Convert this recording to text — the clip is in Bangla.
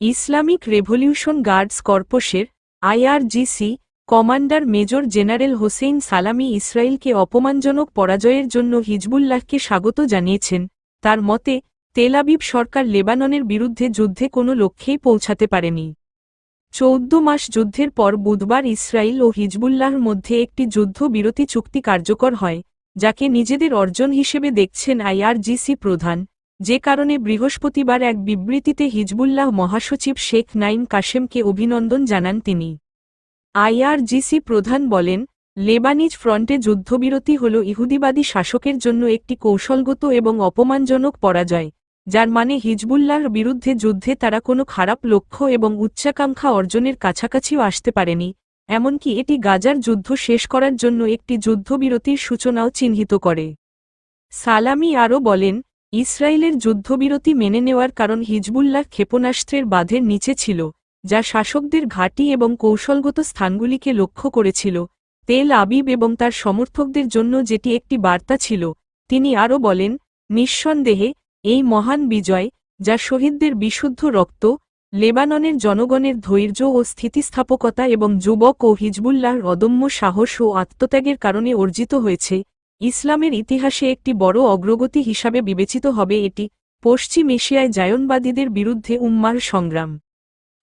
Islamic revolution guards কর্পসের IRGC commander major general Hossein Salami ইসরায়েলকে অপমানজনক পরাজয়ের জন্য হিজবুল্লাহকে স্বাগত জানিয়েছেন। তার মতে তেলাবিব সরকার লেবাননের বিরুদ্ধে যুদ্ধে কোনো লক্ষ্যেই পৌঁছাতে পারেনি। চৌদ্দ মাস যুদ্ধের পর বুধবার ইসরায়েল ও হিজবুল্লাহর মধ্যে একটি যুদ্ধ বিরতি চুক্তি কার্যকর হয়, যাকে নিজেদের অর্জন হিসেবে দেখছেন আইআরজিসি প্রধান যে কারণে বৃহস্পতিবার এক বিবৃতিতে হিজবুল্লাহ মহাসচিব শেখ নাইম কাশেমকে অভিনন্দন জানান তিনি। আইআরজিসি প্রধান বলেন, লেবানিজ ফ্রন্টে যুদ্ধবিরতি হল ইহুদিবাদী শাসকের জন্য একটি কৌশলগত এবং অপমানজনক পরাজয়, যার মানে হিজবুল্লাহর বিরুদ্ধে যুদ্ধে তারা কোনো খারাপ লক্ষ্য এবং উচ্চাকাঙ্ক্ষা অর্জনের কাছাকাছিও আসতে পারেনি, এমনকি এটি গাজার যুদ্ধ শেষ করার জন্য একটি যুদ্ধবিরতির সূচনাও চিহ্নিত করে। সালামি আরও বলেন ইসরায়েলের যুদ্ধবিরতি মেনে নেওয়ার কারণ হিজবুল্লাহ ক্ষেপণাস্ত্রের বাঁধের নিচে ছিল, যা শাসকদের ঘাঁটি এবং কৌশলগত স্থানগুলিকে লক্ষ্য করেছিল, তেল আবিব এবং তার সমর্থকদের জন্য যেটি একটি বার্তা ছিল, তিনি আরও বলেন, নিঃসন্দেহে, এই মহান বিজয়, যা শহীদদের বিশুদ্ধ রক্ত, লেবাননের জনগণের ধৈর্য ও স্থিতিস্থাপকতা এবং যুবক ও হিজবুল্লাহর অদম্য সাহস ও আত্মত্যাগের কারণে অর্জিত হয়েছে ইসলামের ইতিহাসে একটি বড় অগ্রগতি হিসাবে বিবেচিত হবে এটি পশ্চিম এশিয়ায় জায়নবাদীদের বিরুদ্ধে উম্মার সংগ্রাম।